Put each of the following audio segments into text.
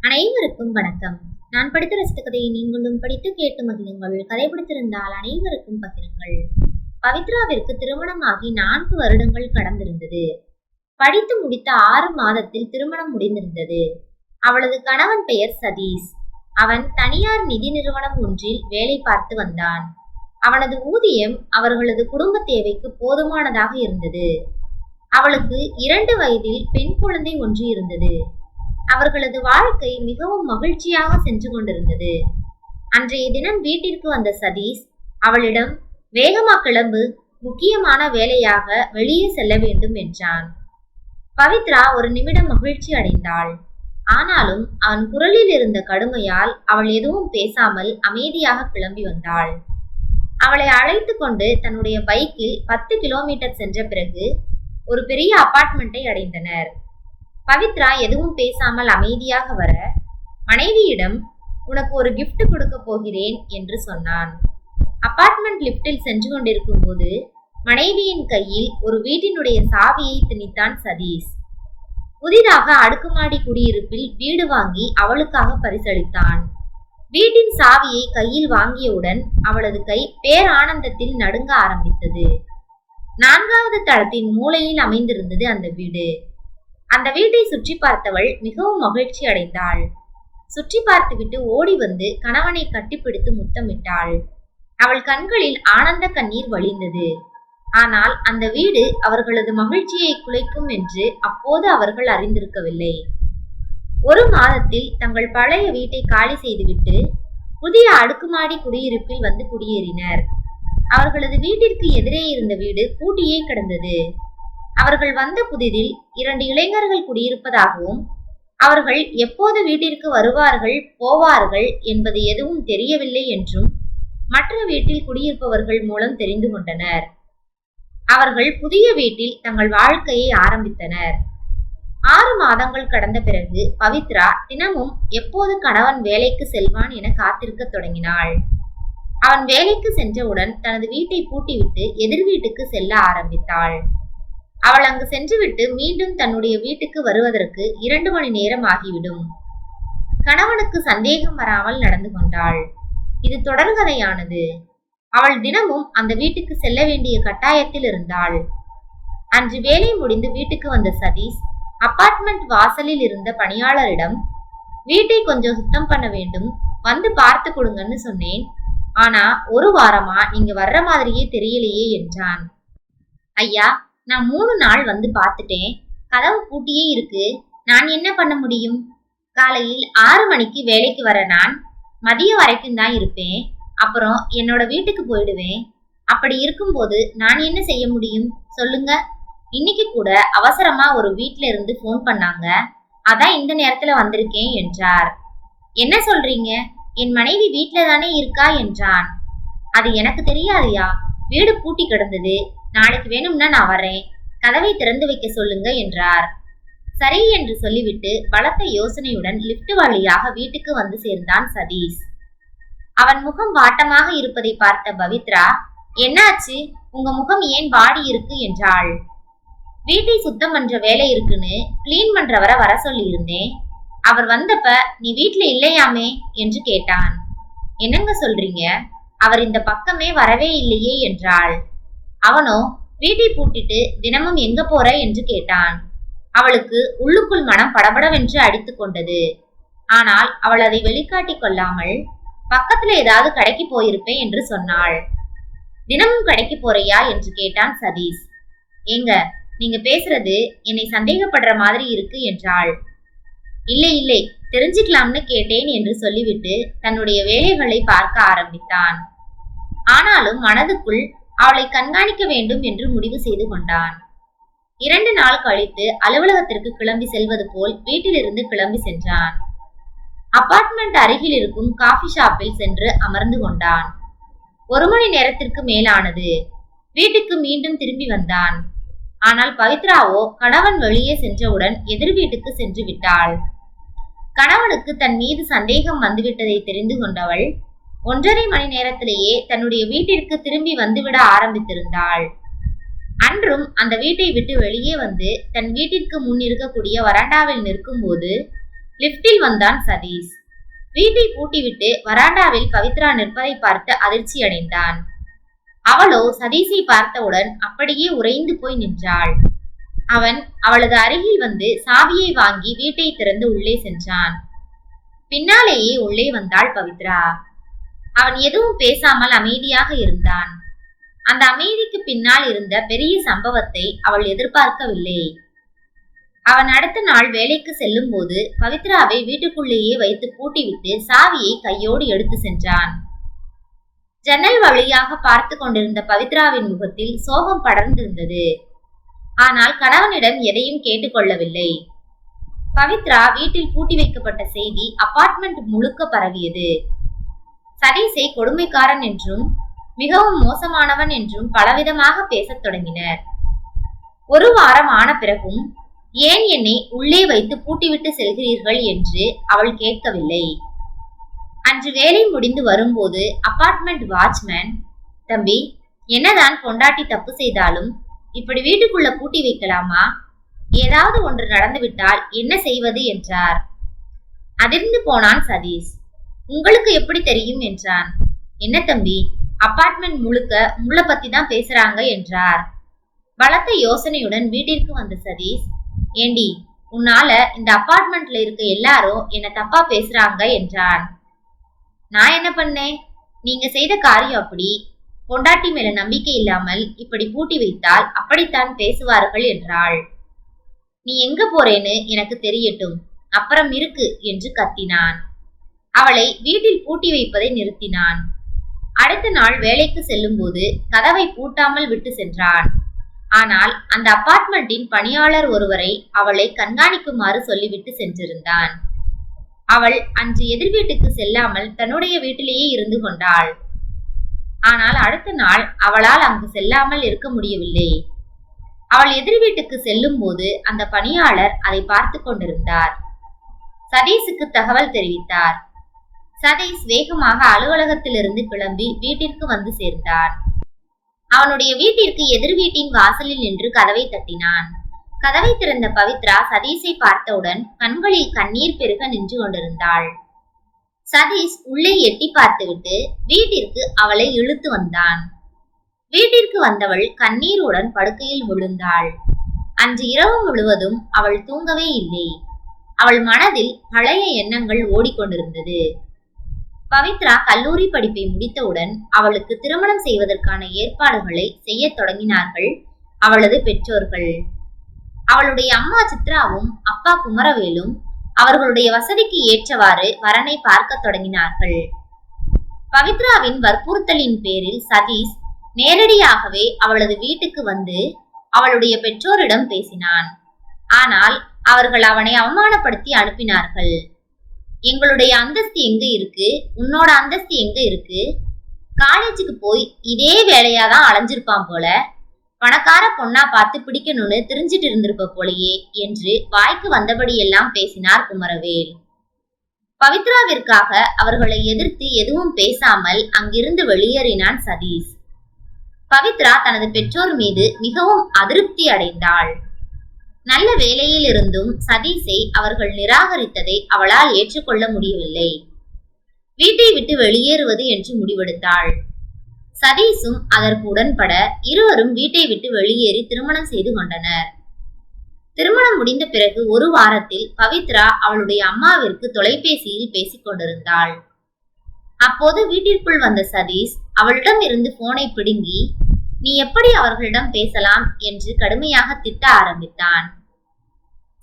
அனைவருக்கும் வணக்கம். நான் படித்த ரசித்த கதையை நீங்களும் படித்து கேட்டு மகிழுங்கள். கதை பிடித்திருந்தால் அனைவருக்கும் பகிருங்கள். பவித்ராவிற்கு திருமணமாகி நான்கு வருடங்கள் கடந்திருந்தது. படித்து முடித்த ஆறு மாதத்தில் திருமணம் முடிந்திருந்தது. அவளது கணவன் பெயர் சதீஷ். அவன் தனியார் நிதி நிறுவனம் ஒன்றில் வேலை பார்த்து வந்தான். அவனது ஊதியம் அவர்களது குடும்ப தேவைக்கு போதுமானதாக இருந்தது. அவளுக்கு இரண்டு வயதில் பெண் குழந்தை ஒன்று இருந்தது. அவர்களது வாழ்க்கை மிகவும் மகிழ்ச்சியாக சென்று கொண்டிருந்தது. அன்றைய தினம் வீட்டிற்கு வந்த சதீஷ் அவளிடம் வேகமா கிளம்பு முக்கியமான வேலையாக வெளியே செல்ல வேண்டும் என்றான். பவித்ரா ஒரு நிமிடம் மகிழ்ச்சி அடைந்தாள். ஆனாலும் அவன் குரலில் இருந்த கடுமையால் அவள் எதுவும் பேசாமல் அமைதியாக கிளம்பி வந்தாள். அவளை அழைத்து கொண்டு தன்னுடைய பைக்கில் பத்து கிலோமீட்டர் சென்ற பிறகு ஒரு பெரிய அபார்ட்மெண்ட்டை அடைந்தனர். பவித்ரா எதுவும் பேசாமல் அமைதியாக வர மனைவியிடம் உனக்கு ஒரு கிஃப்ட் கொடுக்க போகிறேன் என்று சொன்னான். அபார்ட்மெண்ட் லிப்டில் சென்று கொண்டிருக்கும் போது மனைவியின் கையில் ஒரு வீட்டினுடைய சாவியை திணித்தான் சதீஷ். புதிதாக அடுக்குமாடி குடியிருப்பில் வீடு வாங்கி அவளுக்காக பரிசளித்தான். வீட்டின் சாவியை கையில் வாங்கியவுடன் அவளது கை பேரானந்தத்தில் நடுங்க ஆரம்பித்தது. நான்காவது தளத்தின் மூலையில் அமைந்திருந்தது அந்த வீடு. அந்த வீட்டை சுற்றி பார்த்தவள் மிகவும் மகிழ்ச்சி அடைந்தாள். சுற்றி பார்த்துவிட்டு ஓடி வந்து கணவனை கட்டிப்பிடித்து முத்தமிட்டாள். அவள் கண்களில் ஆனந்த கண்ணீர் வழிந்தது. ஆனால் அந்த வீடு அவர்களது மகிழ்ச்சியை குலைக்கும் என்று அப்போது அவர்கள் அறிந்திருக்கவில்லை. ஒரு மாதத்தில் தங்கள் பழைய வீட்டை காலி செய்துவிட்டு புதிய அடுக்குமாடி குடியிருப்பில் வந்து குடியேறினர். அவர்களது வீட்டிற்கு எதிரே இருந்த வீடு பூட்டியே கிடந்தது. அவர்கள் வந்த புதிதில் இரண்டு இளைஞர்கள் குடியிருப்பதாகவும் அவர்கள் எப்போது வீட்டிற்கு வருவார்கள் போவார்கள் என்பது எதுவும் தெரியவில்லை என்றும் மற்ற வீட்டில் குடியிருப்பவர்கள் மூலம் தெரிந்து கொண்டனர். அவர்கள் புதிய வீட்டில் தங்கள் வாழ்க்கையை ஆரம்பித்தனர். ஆறு மாதங்கள் கடந்த பிறகு பவித்ரா தினமும் எப்போது கணவன் வேலைக்கு செல்வான் என காத்திருக்க தொடங்கினாள். அவன் வேலைக்கு சென்றவுடன் தனது வீட்டை பூட்டிவிட்டு எதிர் வீட்டுக்கு செல்ல ஆரம்பித்தாள். அவள் அங்கு சென்றுவிட்டு மீண்டும் தன்னுடைய வீட்டுக்கு வருவதற்கு இரண்டு மணி நேரம் ஆகிவிடும். கணவனுக்கு சந்தேகம் வராமல் நடந்து கொண்டாள். இது தொடர்கதையானது. அவள் தினமும் அந்த வீட்டுக்கு செல்ல வேண்டிய கட்டாயத்தில் இருந்தாள். அன்று வேலை முடிந்து வீட்டுக்கு வந்த சதீஷ் அபார்ட்மெண்ட் வாசலில் இருந்த பணியாளரிடம் வீட்டை கொஞ்சம் சுத்தம் பண்ண வேண்டும் வந்து பார்த்து கொடுங்கன்னு சொன்னேன். ஆனா ஒரு வாரமா நீங்க வர்ற மாதிரியே தெரியலையே என்றான். ஐயா நான் மூணு நாள் வந்து பார்த்துட்டேன். கதவு பூட்டியே இருக்கு. நான் என்ன பண்ண முடியும்? காலையில் ஆறு மணிக்கு வேலைக்கு வர நான் மதியம் வரைக்கும் தான் இருப்பேன். அப்புறம் என்னோட வீட்டுக்கு போயிடுவேன். அப்படி இருக்கும்போது நான் என்ன செய்ய முடியும்? சொல்லுங்க. இன்னைக்கு கூட அவசரமா ஒரு வீட்ல இருந்து ஃபோன் பண்ணாங்க. அதான் இந்த நேரத்துல வந்திருக்கேன் என்றார். என்ன சொல்றீங்க? என் மனைவி வீட்ல தானே இருக்கா என்றான். அது எனக்கு தெரியாதுயா? வீடு பூட்டி கிடந்தது. நாளைக்கு வேணும்னா நான் வரேன் கதவை திறந்து வைக்க சொல்லுங்க என்றார். சரி என்று சொல்லிவிட்டு பலத்த யோசனையுடன் லிப்ட் வழியாக வீட்டுக்கு வந்து சேர்ந்தான் சதீஷ். அவன் முகம் வாட்டமாக இருப்பதை பார்த்த பவித்ரா என்னாச்சு? உங்க முகம் ஏன் வாடி இருக்கு? என்றாள். வீட்டை சுத்தம் பண்ற வேலை இருக்குன்னு கிளீன் பண்றவரை வர சொல்லியிருந்தேன். அவர் வந்தப்ப நீ வீட்ல இல்லையாமே? என்று கேட்டான். என்னங்க சொல்றீங்க? அவர் இந்த பக்கமே வரவே இல்லையே என்றாள். அவனோ வீட்டை பூட்டிட்டு தினமும் எங்க போற என்று கேட்டான். அவளுக்கு உள்ளுக்குள் மனம் படபடவென்று அடித்து கொண்டது. ஆனால் அவள் அதை வெளிக்காட்டிக் கொள்ளாமல் பக்கத்துல ஏதாவது கடைக்கு போயிருப்பேன் என்று சொன்னாள். தினமும் கடைக்கு போறியா? என்று கேட்டான் சதீஷ். ஏங்க நீங்க பேசுறது என்னை சந்தேகப்படுற மாதிரி இருக்கு என்றாள். இல்லை இல்லை தெரிஞ்சுக்கலாம்னு கேட்டேன் என்று சொல்லிவிட்டு தன்னுடைய வேலைகளை பார்க்க ஆரம்பித்தான். ஆனாலும் மனதுக்குள் அவளை கண்காணிக்க வேண்டும் என்று முடிவு செய்து கொண்டான். இரண்டு நாள் கழித்து அலுவலகத்திற்கு கிளம்பி செல்வது போல் வீட்டிலிருந்து கிளம்பி சென்றான். அபார்ட்மெண்ட் அருகில் இருக்கும் காஃபி ஷாப்பில் சென்று அமர்ந்து கொண்டான். ஒரு மணி நேரத்திற்கு மேலானது. வீட்டுக்கு மீண்டும் திரும்பி வந்தான். ஆனால் பவித்ராவோ கணவன் வெளியே சென்றவுடன் எதிர் வீட்டுக்கு சென்று விட்டாள். கணவனுக்கு தன் மீது சந்தேகம் வந்துவிட்டதை தெரிந்து கொண்டவள் ஒன்றரை மணி நேரத்திலேயே தன்னுடைய வீட்டிற்கு திரும்பி வந்துவிட ஆரம்பித்திருந்தாள். அன்றும் அந்த வீட்டை விட்டு வெளியே வந்து தன் வீட்டிற்கு முன் இருக்கக்கூடிய வராண்டாவில் நிற்கும்போது லிப்டில் வந்தான் சதீஷ். வீட்டை பூட்டிவிட்டு வராண்டாவில் பவித்ரா நிற்பதை பார்த்து அதிர்ச்சி அடைந்தான். அவளோ சதீஷை பார்த்தவுடன் அப்படியே உறைந்து போய் நின்றாள். அவன் அவளது அருகில் வந்து சாவியை வாங்கி வீட்டை திறந்து உள்ளே சென்றான். பின்னாலேயே உள்ளே வந்தாள் பவித்ரா. அவன் எதுவும் பேசாமல் அமைதியாக இருந்தான். அந்த அமைதிக்கு பின்னால் இருந்த பெரிய சம்பவத்தை அவள் எதிர்பார்க்கவில்லை. அவன் அடுத்த நாள் வேலைக்கு செல்லும் போது பவித்ராவை வீட்டுக்குள்ளேயே வைத்து பூட்டிவிட்டு சாவியை கையோடு எடுத்து சென்றான். ஜன்னல் வழியாக பார்த்து கொண்டிருந்த பவித்ராவின் முகத்தில் சோகம் படர்ந்திருந்தது. ஆனால் கணவனிடம் எதையும் கேட்டுக்கொள்ளவில்லை பவித்ரா வீட்டில் பூட்டி வைக்கப்பட்ட செய்தி அபார்ட்மெண்ட் முழுக்க பரவியது. சதீஷை கொடுமைக்காரன் என்றும் மிகவும் மோசமானவன் என்றும் பலவிதமாக பேசத் தொடங்கினர். ஒரு வாரம் ஆன பிறகும் ஏன் என்னை உள்ளே வைத்து பூட்டிவிட்டு செல்கிறீர்கள் என்று அவள் கேட்கவில்லை. அன்று வேலை முடிந்து வரும்போது அபார்ட்மெண்ட் வாட்ச்மேன் தம்பி என்னதான் பொண்டாட்டி தப்பு செய்தாலும் இப்படி வீட்டுக்குள்ள பூட்டி வைக்கலாமா? ஏதாவது ஒன்று நடந்துவிட்டால் என்ன செய்வது? என்றார். அதிர்ந்து போனான் சதீஷ். உங்களுக்கு எப்படி தெரியும் என்றான். என்ன தம்பி? அபார்ட்மெண்ட் முழுக்க முள்ள பத்தி தான் பேசுறாங்க என்றார். பலத்த யோசனையுடன் வீட்டிற்கு வந்த சதீஷ் ஏண்டி உன்னால இந்த அபார்ட்மெண்ட்ல இருக்க எல்லாரும் என்ன தப்பா பேசுறாங்க என்றான். நான் என்ன பண்ணேன்? நீங்க செய்த காரியம் அப்படி பொண்டாட்டி மேல நம்பிக்கை இல்லாமல் இப்படி பூட்டி வைத்தால் அப்படித்தான் பேசுவார்கள் என்றாள். நீ எங்க போறேன்னு எனக்கு தெரியட்டும் அப்புறம் இருக்கு என்று கத்தினான். அவளை வீட்டில் பூட்டி வைப்பதை நிறுத்தினான். அடுத்த நாள் வேலைக்கு செல்லும்போது கதவை பூட்டாமல் விட்டு சென்றான். ஆனால் அந்த அபார்ட்மெண்டின் பணியாளர் ஒருவரை அவளை கண்காணிக்குமாறு சொல்லிவிட்டு சென்றிருந்தான். அவள் அன்று எதிர் வீட்டுக்கு செல்லாமல் தன்னுடைய வீட்டிலேயே இருந்து கொண்டாள். ஆனால் அடுத்த நாள் அவளால் அங்கு செல்லாமல் இருக்க முடியவில்லை. அவள் எதிர் வீட்டுக்கு செல்லும் போது அந்த பணியாளர் அதை பார்த்து கொண்டிருந்தார். சதீஷுக்கு தகவல் தெரிவித்தார். சதீஷ் வேகமாக அலுவலகத்திலிருந்து கிளம்பி வீட்டிற்கு வந்து சேர்ந்தான் அவனுடைய வீட்டிற்கு எதிர் வீட்டின் வாசலில் நின்று கதவை தட்டினான். கதவை திறந்த பவித்ரா சதீஷை பார்த்தவுடன் கண்களில் கண்ணீர் பெருக நின்று கொண்டிருந்தாள். சதீஷ் உள்ளே எட்டி பார்த்துவிட்டு வீட்டிற்கு அவளை இழுத்து வந்தான். வீட்டிற்கு வந்தவள் கண்ணீருடன் படுக்கையில் விழுந்தாள். அன்று இரவு முழுவதும் அவள் தூங்கவே இல்லை. அவள் மனதில் பழைய எண்ணங்கள் ஓடிக்கொண்டிருந்தது. பவித்ரா கல்லூரி படிப்பை முடித்தவுடன் அவளுக்கு திருமணம் செய்வதற்கான ஏற்பாடுகளை செய்யத் தொடங்கினார்கள் அவளது பெற்றோர்கள். அவளுடைய அம்மா சித்ராவும் அப்பா குமரவேலும் அவர்களுடைய வசதிக்கு ஏற்றவாறு வரனை பார்க்க தொடங்கினார்கள். பவித்ராவின் வற்புறுத்தலின் பேரில் சதீஷ் நேரடியாகவே அவளது வீட்டுக்கு வந்து அவளுடைய பெற்றோரிடம் பேசினான். ஆனால் அவர்கள் அவனை அவமானப்படுத்தி அனுப்பினார்கள். எங்களுடைய அந்தஸ்து எங்க இருக்கு? உன்னோட அந்தஸ்து எங்க இருக்கு? காலேஜுக்கு போய் இதே வேலையாதான் அலைஞ்சிருப்பான் போல. பணக்கார பொண்ணா பார்த்து பிடிக்கணும்னு தெரிஞ்சிட்டு இருந்திருப்ப போலயே என்று வாய்க்கு வந்தபடியெல்லாம் பேசினார் குமரவேல். பவித்ராவிற்காக அவர்களை எதிர்த்து எதுவும் பேசாமல் அங்கிருந்து வெளியேறினான் சதீஷ். பவித்ரா தனது பெற்றோர் மீது மிகவும் அதிருப்தி அடைந்தாள். நல்ல வேலையில் இருந்தும் சதீஷை அவர்கள் நிராகரித்ததை அவளால் ஏற்றுக்கொள்ள முடியவில்லை. வீட்டை விட்டு வெளியேறுவது என்று முடிவெடுத்தாள். சதீஷும் அதற்கு உடன்பட இருவரும் வீட்டை விட்டு வெளியேறி திருமணம் செய்து கொண்டனர். திருமணம் முடிந்த பிறகு ஒரு வாரத்தில் பவித்ரா அவளுடைய அம்மாவிற்கு தொலைபேசியில் பேசிக் கொண்டிருந்தாள். அப்போது வீட்டிற்குள் வந்த சதீஷ் அவளிடம் இருந்து போனை பிடுங்கி நீ எப்படி அவர்களிடம் பேசலாம்? என்று கடுமையாக திட்ட ஆரம்பித்தான்.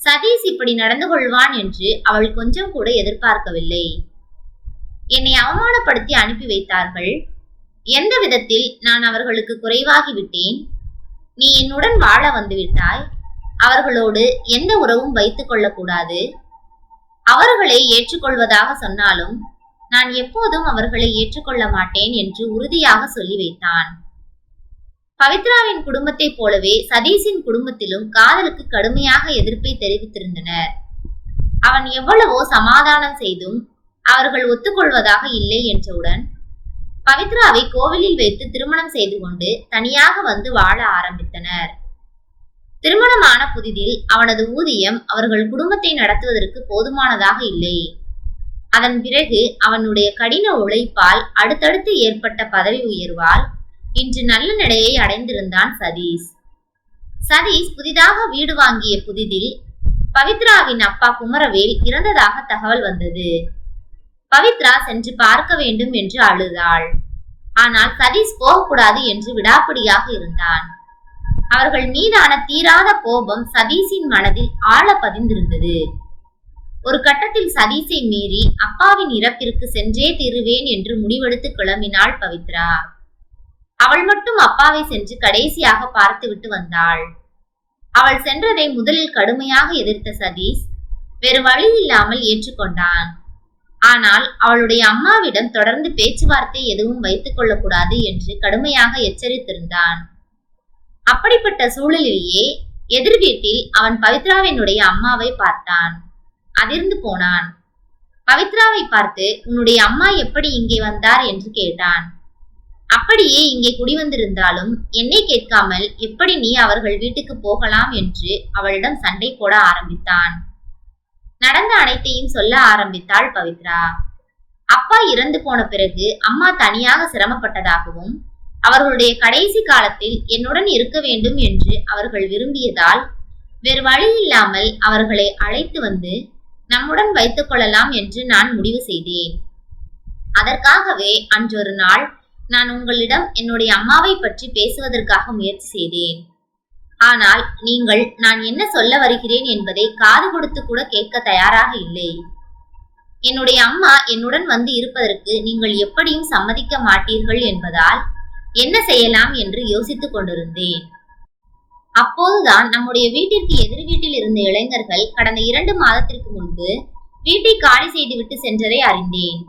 சதீஷ் இப்படி நடந்து கொள்வான் என்று அவள் கொஞ்சம் கூட எதிர்பார்க்கவில்லை. என்னை அவமானப்படுத்தி அனுப்பி வைத்தார்கள். எந்த விதத்தில் நான் அவர்களுக்கு குறைவாகிவிட்டேன் நீ என்னுடன் வாழ வந்துவிட்டாய் அவர்களோடு எந்த உறவும் வைத்துக் கொள்ளக்கூடாது. அவர்களை ஏற்றுக்கொள்வதாக சொன்னாலும் நான் எப்போதும் அவர்களை ஏற்றுக்கொள்ள மாட்டேன் என்று உறுதியாக சொல்லி வைத்தான். பவித்ராவின் குடும்பத்தைப் போலவே சதீஷின் குடும்பத்திலும் காதலுக்கு கடுமையாக எதிர்ப்பை தெரிவித்திருந்தனர். அவன் எவ்வளவோ சமாதானம் செய்தும் அவர்கள் ஒத்துக்கொள்வதாக இல்லை என்றவுடன் பவித்ராவை கோவிலில் வைத்து திருமணம் செய்து கொண்டு தனியாக வந்து வாழ ஆரம்பித்தனர். திருமணமான புதிதில் அவனது ஊதியம் அவர்கள் குடும்பத்தை நடத்துவதற்கு போதுமானதாக இல்லை. அதன் பிறகு அவனுடைய கடின உழைப்பால் அடுத்தடுத்து ஏற்பட்ட பதவி உயர்வால் இன்று நல்ல நிலையை அடைந்திருந்தான் சதீஷ். சதீஷ் புதிதாக வீடு வாங்கிய புதிதில் பவித்ராவின் அப்பா குமரவேல் இறந்ததாக தகவல் வந்தது. பவித்ரா சென்று பார்க்க வேண்டும் என்று அழுதாள். ஆனால் சதீஷ் போகக்கூடாது என்று விடாப்பிடியாக இருந்தான். அவர்கள் மீதான தீராத கோபம் சதீஷின் மனதில் ஆழ பதிந்திருந்தது. ஒரு கட்டத்தில் சதீஷை மீறி அப்பாவின் இறப்பிற்கு சென்றே தீருவேன் என்று முடிவெடுத்து கிளம்பினாள் பவித்ரா. அவள் மட்டும் அப்பாவை சென்று கடைசியாக பார்த்துவிட்டு வந்தாள். அவள் சென்றதை முதலில் கடுமையாக எதிர்த்த சதீஷ் வேறு வழி இல்லாமல் ஏற்றுக்கொண்டான். ஆனால் அவளுடைய அம்மாவிடம் தொடர்ந்து பேச்சுவார்த்தை எதுவும் வைத்துக் கொள்ளக்கூடாது என்று கடுமையாக எச்சரித்திருந்தான். அப்படிப்பட்ட சூழலிலேயே எதிர் வீட்டில் அவன் பவித்ராவினுடைய அம்மாவை பார்த்தான். அதிர்ந்து போனான். பவித்ராவை பார்த்து உன்னுடைய அம்மா எப்படி இங்கே வந்தார்? என்று கேட்டான். அப்படியே இங்கே குடிவந்திருந்தாலும் என்னை கேட்காமல் எப்படி நீ அவர்கள் வீட்டுக்கு போகலாம் என்று அவளிடம் சண்டை போட ஆரம்பித்தான். நடந்த அனைத்தையும் சொல்ல ஆரம்பித்தாள் பவித்ரா. அப்பா இறந்து போன பிறகு அம்மா தனியாக சிரமப்பட்டதாகவும் அவர்களுடைய கடைசி காலத்தில் என்னுடன் இருக்க வேண்டும் என்று அவர்கள் விரும்பியதால் வேறு வழி இல்லாமல் அவர்களை அழைத்து வந்து நம்முடன் வைத்துக் கொள்ளலாம் என்று நான் முடிவு செய்தேன். அதற்காகவே அன்றொரு நாள் நான் உங்களிடம் என்னுடைய அம்மாவை பற்றி பேசுவதற்காக முயற்சி செய்தேன். ஆனால் நீங்கள் நான் என்ன சொல்ல வருகிறேன் என்பதை காது கொடுத்து கூட கேட்க தயாராக இல்லை. என்னுடைய அம்மா என்னுடன் வந்து இருப்பதற்கு நீங்கள் எப்படியும் சம்மதிக்க மாட்டீர்கள் என்பதால் என்ன செய்யலாம் என்று யோசித்துக் கொண்டிருந்தேன். அப்போதுதான் நம்முடைய வீட்டிற்கு எதிர் வீட்டில் இருந்த இளைஞர்கள் கடந்த இரண்டு மாதத்திற்கு முன்பு வீட்டை காலி செய்துவிட்டு சென்றதை அறிந்தேன்.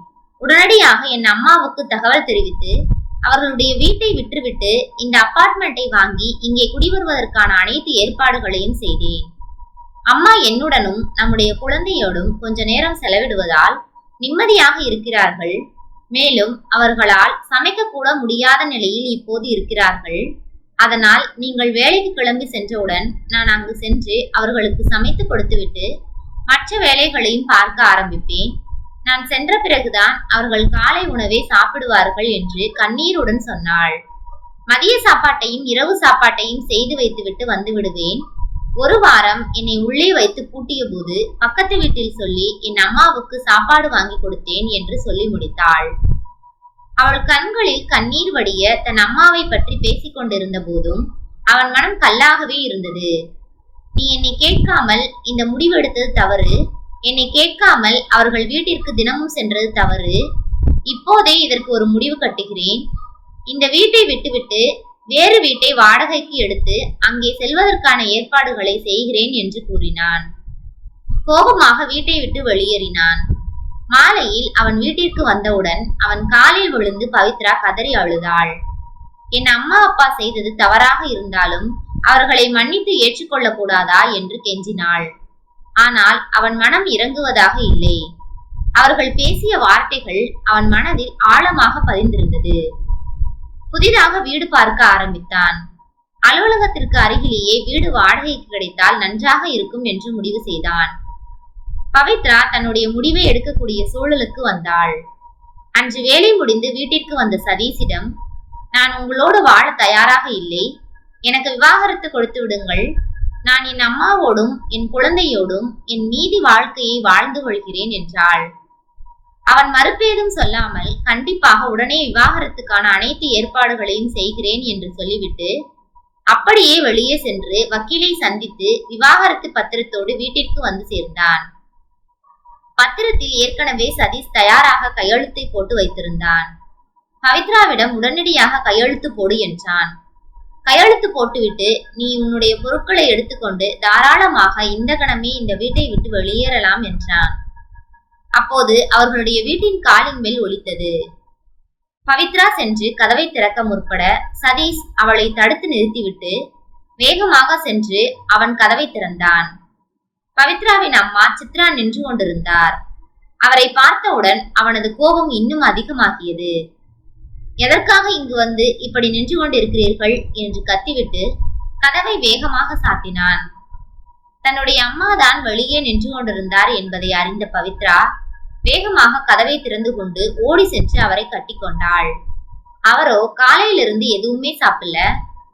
உடனடியாக என் அம்மாவுக்கு தகவல் தெரிவித்து அவர்களுடைய வீட்டை விற்றுவிட்டு இந்த அபார்ட்மெண்ட்டை வாங்கி இங்கே குடிவருவதற்கான அனைத்து ஏற்பாடுகளையும் செய்தேன். அம்மா என்னுடனும் நம்முடைய குழந்தையோடும் கொஞ்ச நேரம் செலவிடுவதால் நிம்மதியாக இருக்கிறார்கள். மேலும் அவர்களால் சமைக்கக்கூட முடியாத நிலையில் இப்போது இருக்கிறார்கள். அதனால் நீங்கள் வேலைக்கு கிளம்பி சென்றவுடன் நான் அங்கு சென்று அவர்களுக்கு சமைத்து கொடுத்துவிட்டு மற்ற வேலைகளையும் பார்க்க ஆரம்பிப்பேன். நான் சென்ற பிறகுதான் அவர்கள் காலை உணவை சாப்பிடுவார்கள் என்று கண்ணீருடன் சொன்னாள். மதிய சாப்பாட்டையும் இரவு சாப்பாட்டையும் செய்து வைத்துவிட்டு வந்து விடுவேன். ஒரு வாரம் என்னை உள்ளே வைத்து பூட்டிய போது பக்கத்து வீட்டில் சொல்லி என் அம்மாவுக்கு சாப்பாடு வாங்கி கொடுத்தேன் என்று சொல்லி முடித்தாள். அவள் கண்களில் கண்ணீர் வடிய தன் அம்மாவை பற்றி பேசிக் கொண்டிருந்த போதும் அவன் மனம் கல்லாகவே இருந்தது. நீ என்னை கேட்காமல் இந்த முடிவெடுத்தது தவறு. என்னை கேட்காமல் அவர்கள் வீட்டிற்கு தினமும் சென்றது தவறு. இப்போதே இதற்கு ஒரு முடிவு கட்டுகிறேன். இந்த வீட்டை விட்டுவிட்டு வேறு வீட்டை வாடகைக்கு எடுத்து அங்கே செல்வதற்கான ஏற்பாடுகளை செய்கிறேன் என்று கூறினான். கோபமாக வீட்டை விட்டு வெளியேறினான். மாலையில் அவன் வீட்டிற்கு வந்தவுடன் அவன் காலில் விழுந்து பவித்ரா கதறி அழுதாள். என் அம்மா அப்பா செய்தது தவறாக இருந்தாலும் அவர்களை மன்னித்து ஏற்றுக்கொள்ளக் கூடாதா என்று கெஞ்சினாள். ஆனால் அவன் மனம் இறங்குவதாக இல்லை. அவர்கள் பேசிய வார்த்தைகள் அவன் மனதில் ஆழமாக பதிந்திருந்தது. புதிதாக வீடு பார்க்க ஆரம்பித்தான். அலுவலகத்திற்கு அருகிலேயே வீடு வாடகைக்கு கிடைத்தால் நன்றாக இருக்கும் என்று முடிவு செய்தான். பவித்ரா தன்னுடைய முடிவை எடுக்கக்கூடிய சூழலுக்கு வந்தாள். அன்று வேலை முடிந்து வீட்டிற்கு வந்த சதீஷிடம் நான் உங்களோடு வாழ தயாராக இல்லை. எனக்கு விவாகரத்து கொடுத்து விடுங்கள். நான் என் அம்மாவோடும் என் குழந்தையோடும் என் மீதி வாழ்க்கையை வாழ்ந்து கொள்கிறேன் என்றாள். அவன் மறுப்பேதும் சொல்லாமல் கண்டிப்பாக உடனே விவாகரத்துக்கான அனைத்து ஏற்பாடுகளையும் செய்கிறேன் என்று சொல்லிவிட்டு அப்படியே வெளியே சென்று வக்கீலை சந்தித்து விவாகரத்து பத்திரத்தோடு வீட்டிற்கு வந்து சேர்ந்தான். பத்திரத்தில் ஏற்கனவே சதீஷ் தயாராக கையெழுத்தை போட்டு வைத்திருந்தான். பவித்ராவிடம் உடனடியாக கையெழுத்து போடு என்றான். கையெழுத்து போட்டுவிட்டு நீ உன்னுடைய பொருட்களை எடுத்துக்கொண்டு தாராளமாக இந்த கணமே இந்த வீட்டை விட்டு வெளியேறலாம் என்றான். அப்போது அவர்களுடைய வீட்டின் காலின் மேல் ஒலித்தது. பவித்ரா சென்று கதவை திறக்க முற்பட சதீஷ் அவளை தடுத்து நிறுத்திவிட்டு வேகமாக சென்று அவன் கதவை திறந்தான். பவித்ராவின் அம்மா சித்ரா நின்று கொண்டிருந்தார். அவரை பார்த்தவுடன் அவனது கோபம் இன்னும் அதிகமாகியது. எதற்காக இங்கு வந்து இப்படி நின்று கொண்டிருக்கிறீர்கள்? என்று கத்திவிட்டு கதவை வேகமாக சாத்தினான். தன்னுடைய அம்மா தான் வெளியே நின்று கொண்டிருந்தார் என்பதை அறிந்த பவித்ரா வேகமாக கதவை திறந்து கொண்டு ஓடி சென்று அவரை கட்டிக்கொண்டாள் அவரோ காலையிலிருந்து எதுவுமே சாப்பிடல.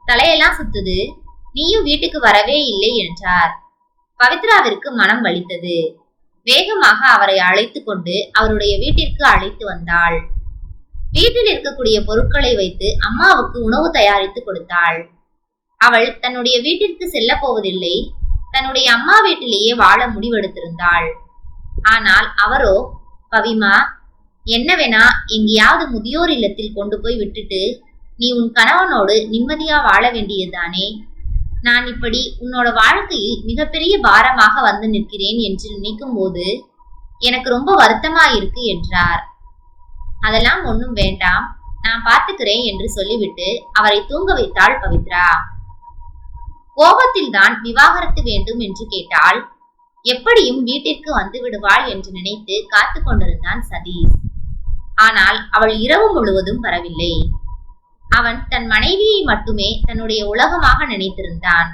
தலையெல்லாம் சுத்துது. நீயும் வீட்டுக்கு வரவே இல்லை என்றார். பவித்ராவிற்கு மனம் வலித்தது. வேகமாக அவரை அழைத்து கொண்டு அவருடைய வீட்டிற்கு அழைத்து வந்தாள். வீட்டில் இருக்கக்கூடிய பொருட்களை வைத்து அம்மாவுக்கு உணவு தயாரித்து கொடுத்தாள். அவள் தன்னுடைய வீட்டிற்கு செல்ல போவதில்லை தன்னுடைய அம்மா வீட்டிலேயே வாழ முடிவெடுத்திருந்தாள். ஆனால் அவரோ பவிமா என்ன வேணா எங்கேயாவது முதியோர் இல்லத்தில் கொண்டு போய் விட்டுட்டு நீ உன் கணவனோடு நிம்மதியா வாழ வேண்டியதுதானே? நான் இப்படி உன்னோட வாழ்க்கையில் மிகப்பெரிய பாரமாக வந்து நிற்கிறேன் என்று நினைக்கும் போது எனக்கு ரொம்ப வருத்தமா இருக்கு என்றார். அதெல்லாம் ஒன்றும் வேண்டாம். நான் பார்த்துக்கிறேன் என்று சொல்லிவிட்டு அவரை தூங்க வைத்தாள் பவித்ரா. கோபத்தில் தான் விவாகரத்து வேண்டும் என்று கேட்டால் எப்படியும் வீட்டிற்கு வந்து விடுவாள் என்று நினைத்து காத்து கொண்டிருந்தான் சதீஷ். ஆனால் அவள் இரவு முழுவதும் வரவில்லை அவன் தன் மனைவியை மட்டுமே தன்னுடைய உலகமாக நினைத்திருந்தான்.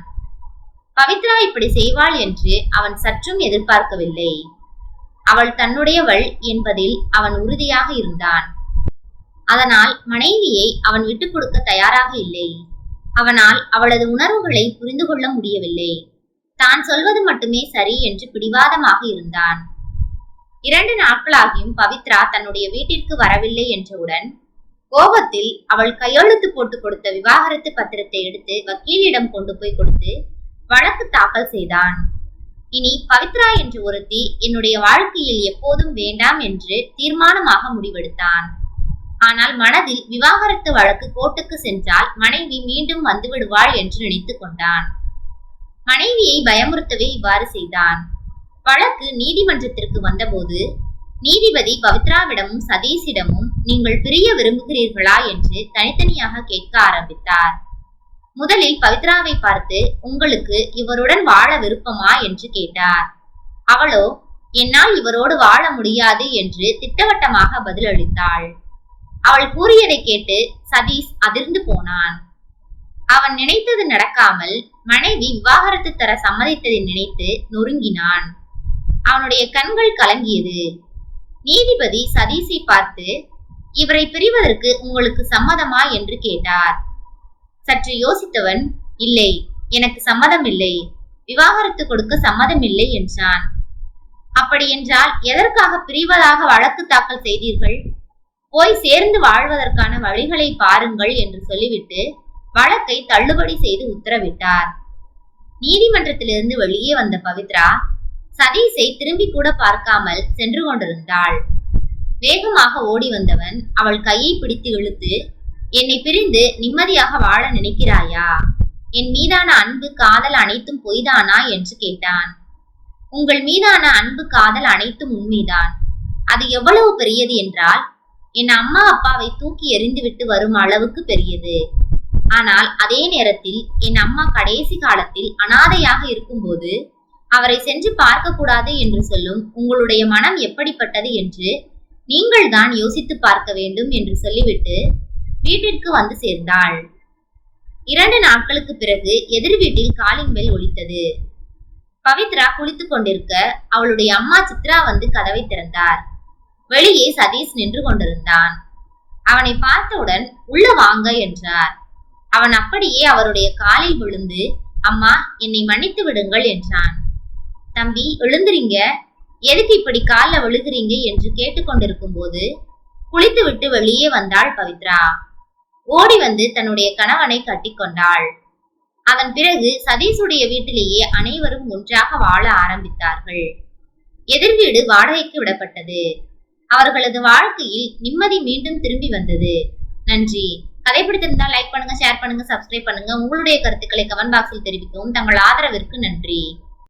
பவித்ரா இப்படி செய்வாள் என்று அவன் சற்றும் எதிர்பார்க்கவில்லை. அவள் தன்னுடையவள் என்பதில் அவன் உறுதியாக இருந்தான். அதனால் மனைவியை அவன் விட்டுக் கொடுக்க தயாராக இல்லை. அவனால் அவளது உணர்வுகளை புரிந்து கொள்ள முடியவில்லை. தான் சொல்வது மட்டுமே சரி என்று பிடிவாதமாக இருந்தான். இரண்டு நாட்களாகியும் பவித்ரா தன்னுடைய வீட்டிற்கு வரவில்லை என்றவுடன் கோபத்தில் அவள் கையெழுத்து போட்டு கொடுத்த விவாகரத்து பத்திரத்தை எடுத்து வக்கீலிடம் கொண்டு போய் கொடுத்து வழக்கு தாக்கல் செய்தான். இனி பவித்ரா என்று ஒருத்தி என்னுடைய வாழ்க்கையில் எப்போதும் வேண்டாம் என்று தீர்மானமாக முடிவெடுத்தான். ஆனால் மனதில் விவாகரத்து வழக்கு கோர்ட்டுக்கு சென்றால் மனைவி மீண்டும் வந்து விடுவாள் என்று நினைத்து கொண்டான். மனைவியை பயமுறுத்தவே இவ்வாறு செய்தான். வழக்கு நீதிமன்றத்திற்கு வந்தபோது நீதிபதி பவித்ராவிடமும் சதீஷிடமும் நீங்கள் பிரிய விரும்புகிறீர்களா? என்று தனித்தனியாக கேட்க ஆரம்பித்தார். முதலில் பவித்ராவை பார்த்து உங்களுக்கு இவருடன் வாழ விருப்பமா? என்று கேட்டார். அவளோ என்னால் இவரோடு வாழ முடியாது என்று திட்டவட்டமாக பதிலளித்தாள். அவள் கூறியதை கேட்டு சதீஷ் அதிர்ந்து போனான். அவன் நினைத்தது நடக்காமல் மனைவி விவாகரத்து தர சம்மதித்ததை நினைத்து நொறுங்கினான். அவனுடைய கண்கள் கலங்கியது. நீதிபதி சதீஷை பார்த்து இவரை பிரிவதற்கு உங்களுக்கு சம்மதமா? என்று கேட்டார். சற்று யோசித்தவன் இல்லை எனக்கு சம்மதம் இல்லை விவாகரத்து கொடுக்க சம்மதம் இல்லை என்றான். அப்படி என்றால் எதற்காக பிரிவதாக வழக்கு தாக்கல் செய்தீர்கள்? போய் சேர்ந்து வாழ்வதற்கான வழிகளை பாருங்கள் என்று சொல்லிவிட்டு வழக்கை தள்ளுபடி செய்து உத்தரவிட்டார். நீதிமன்றத்திலிருந்து வெளியே வந்த பவித்ரா சதீஷை திரும்பி கூட பார்க்காமல் சென்று கொண்டிருந்தாள். வேகமாக ஓடி வந்தவன் அவள் கையை பிடித்து இழுத்து என்னை பிரிந்து நிம்மதியாக வாழ நினைக்கிறாயா? என் மீதான அன்பு காதல் அனைத்தும் பொய்தானா? என்று கேட்டான். உங்கள் மீதான அன்பு காதல் அனைத்தும் உண்மைதான். அது எவ்வளவு பெரியது என்றால் என் அம்மா அப்பாவை தூக்கி எறிந்துவிட்டு வரும் அளவுக்கு பெரியது. ஆனால் அதே நேரத்தில் என் அம்மா கடைசி காலத்தில் அனாதையாக இருக்கும்போது அவரை சென்று பார்க்கக்கூடாது என்று சொல்லும் உங்களுடைய மனம் எப்படிப்பட்டது என்று நீங்கள் தான் யோசித்து பார்க்க வேண்டும் என்று சொல்லிவிட்டு வீட்டிற்கு வந்து சேர்ந்தாள். இரண்டு நாட்களுக்கு பிறகு எதிர் வீட்டில் காலிங் பெல் ஒலித்தது பவித்ரா குளித்துக் கொண்டிருக்க அவளுடைய அம்மா சித்ரா வந்து கதவை திறந்தார். வெளியே சதீஷ் நின்று கொண்டிருந்தான். அவனை பார்த்தவுடன் உள்ள வாங்க என்றார். அவன் அப்படியே அவருடைய காலில் விழுந்து அம்மா என்னை மன்னித்து விடுங்கள் என்றான். தம்பி எழுந்துறீங்க எதுக்கு இப்படி காலில் விழுகிறீங்க? என்று கேட்டுக்கொண்டிருக்கும் போது குளித்துவிட்டு வெளியே வந்தாள் பவித்ரா. ஓடி வந்து தன்னுடைய கணவனை கட்டிக்கொண்டாள் அதன் பிறகு சதீஷுடைய வீட்டிலேயே அனைவரும் ஒன்றாக வாழ ஆரம்பித்தார்கள். எதிர் வீடு வாடகைக்கு விடப்பட்டது. அவர்களது வாழ்க்கையில் நிம்மதி மீண்டும் திரும்பி வந்தது. நன்றி. கதை பிடித்திருந்தால் லைக் பண்ணுங்க ஷேர் பண்ணுங்க சப்ஸ்கிரைப் பண்ணுங்க. உங்களுடைய கருத்துக்களை கமெண்ட் பாக்ஸில் தெரிவிக்கவும் தங்கள் ஆதரவிற்கு நன்றி.